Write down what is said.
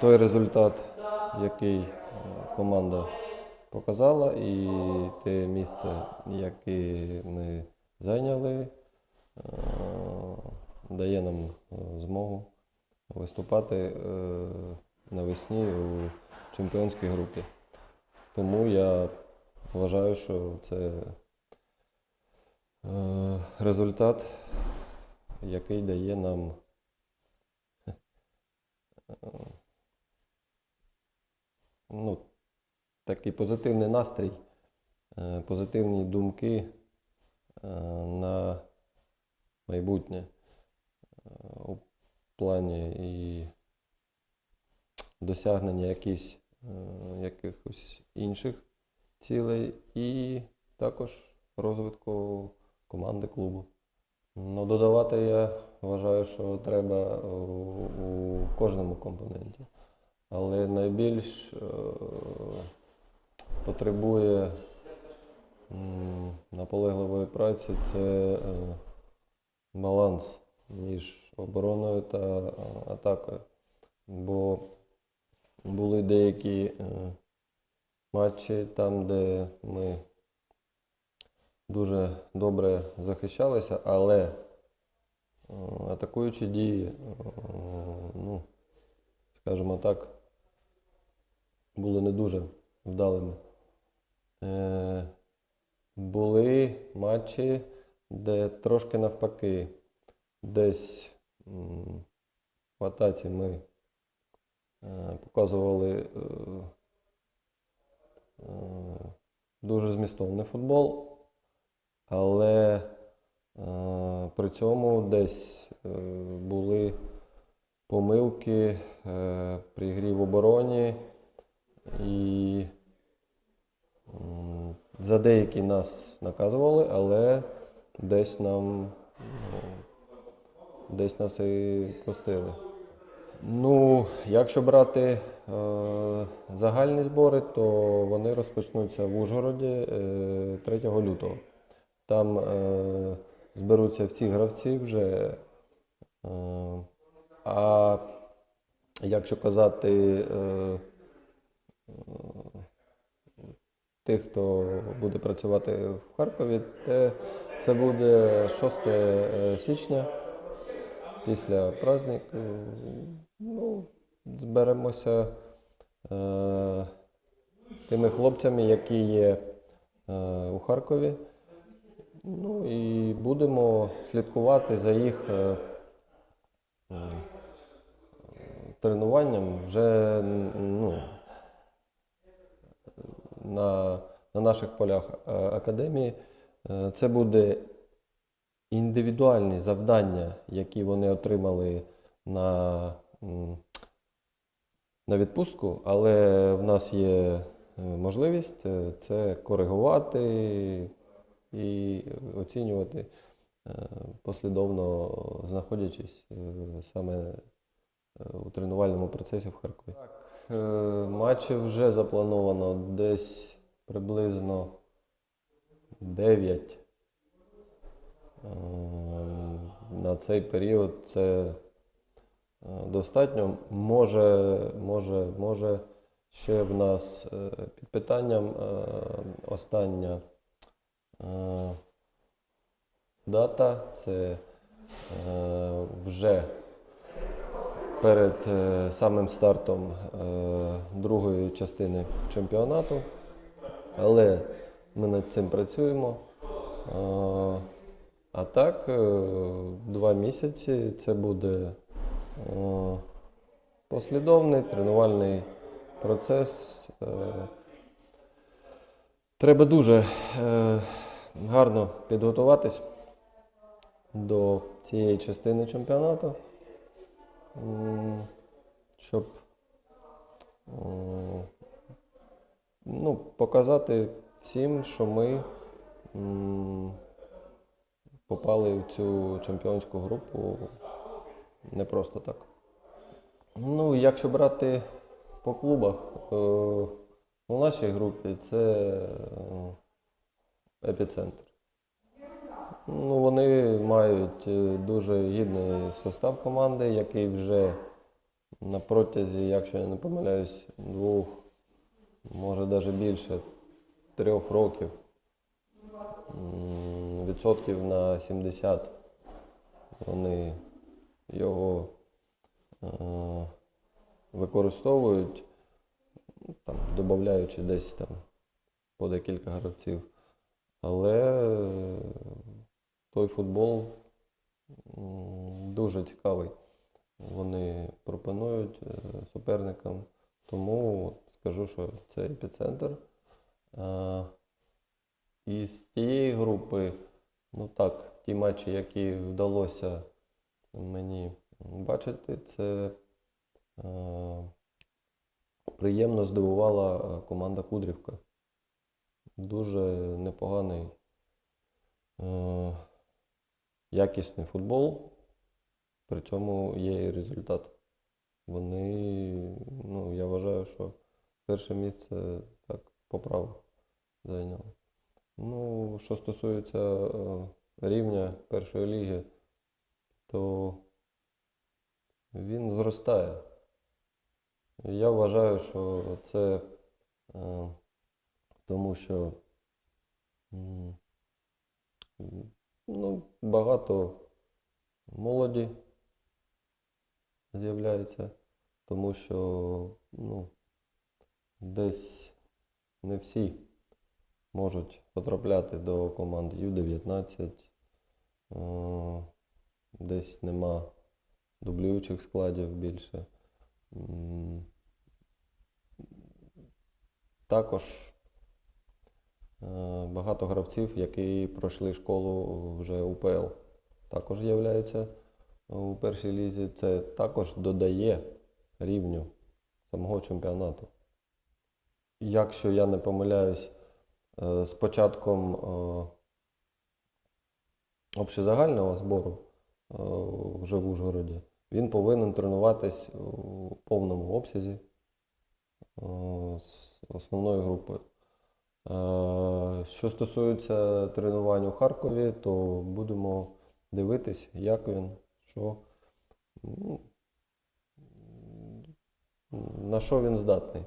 той результат, який е, команда показала, і те місце, яке ми зайняли, е, дає нам е, змогу виступати навесні у чемпіонській групі. Тому я вважаю, що це результат, який дає нам ну, такий позитивний настрій, е, позитивні думки е, на майбутнє е, у плані і досягнення якісь, якихось інших цілей, і також розвитку команди клубу. Ну, додавати я вважаю, що треба у, у кожному компоненті. Але найбільш е, потребує наполегливої праці це е, баланс між обороною та е, атакою. Бо були деякі матчі там, де ми дуже добре захищалися, але атакуючі дії, ну, скажімо так, були не дуже вдалими. Е, були матчі, де трошки навпаки, десь м, в атаці ми е, показували е, е, дуже змістовний футбол, але е, при цьому десь е, були помилки е, при грі в обороні. І за деякі нас наказували, але десь нам ну, десь нас і простили. Ну, якщо брати е, загальні збори, то вони розпочнуться в Ужгороді е, 3 лютого. Там е, зберуться всі гравці вже. Е, а якщо казати е, тих, хто буде працювати в Харкові, те, це буде 6 е, січня після празднику. Ну, зберемося е, тими хлопцями, які є е, у Харкові. Ну і будемо слідкувати за їх е, е, тренуванням вже ну, на, на наших полях е, академії. Е, Це буде індивідуальні завдання, які вони отримали на, на відпустку, але в нас є е, можливість це коригувати і оцінювати послідовно знаходячись саме у тренувальному процесі в Харкові. Е, матчів вже заплановано десь приблизно 9. Е, На цей період це е, достатньо. Може, може, може ще в нас під питанням остання дата це вже перед е, самим стартом е, другої частини чемпіонату. Але ми над цим працюємо. Е, А так, два місяці це буде послідовний тренувальний процес. Треба дуже гарно підготуватись до цієї частини чемпіонату, щоб ну, показати всім, що ми попали в цю чемпіонську групу не просто так. Ну, якщо брати по клубах, е, у нашій групі це е, епіцентр. Ну, вони мають е, дуже гідний состав команди, який вже на протязі, якщо я не помиляюсь, двох, може навіть більше, трьох років. Відсотків на 70 вони його е, використовують, там, додаючи десь там по декілька гравців. Але той футбол дуже цікавий. Вони пропонують е, суперникам. Тому скажу, що це епіцентр. І з тієї групи, ну так, ті матчі, які вдалося мені бачити, це е, приємно здивувала е, команда Кудрівка. Дуже непоганий, якісний футбол. При цьому є і результат. Вони, ну, я вважаю, що перше місце так по праву зайняли. Ну, що стосується е, рівня першої ліги, то він зростає. Я вважаю, що це е, тому, що ну, багато молоді з'являється, тому що ну, десь не всі можуть потрапляти до команд Ю-19, е, десь нема дублюючих складів більше. Також багато гравців, які пройшли школу вже УПЛ, також з'являються у першій лізі. Це також додає рівню самого чемпіонату. Якщо я не помиляюсь, е, з початком е, общезагального збору е, вже в Ужгороді, він повинен тренуватись у повному обсязі е, з основною групою. Е, Що стосується тренувань у Харкові, то будемо дивитись, як він, що, ну, на що він здатний.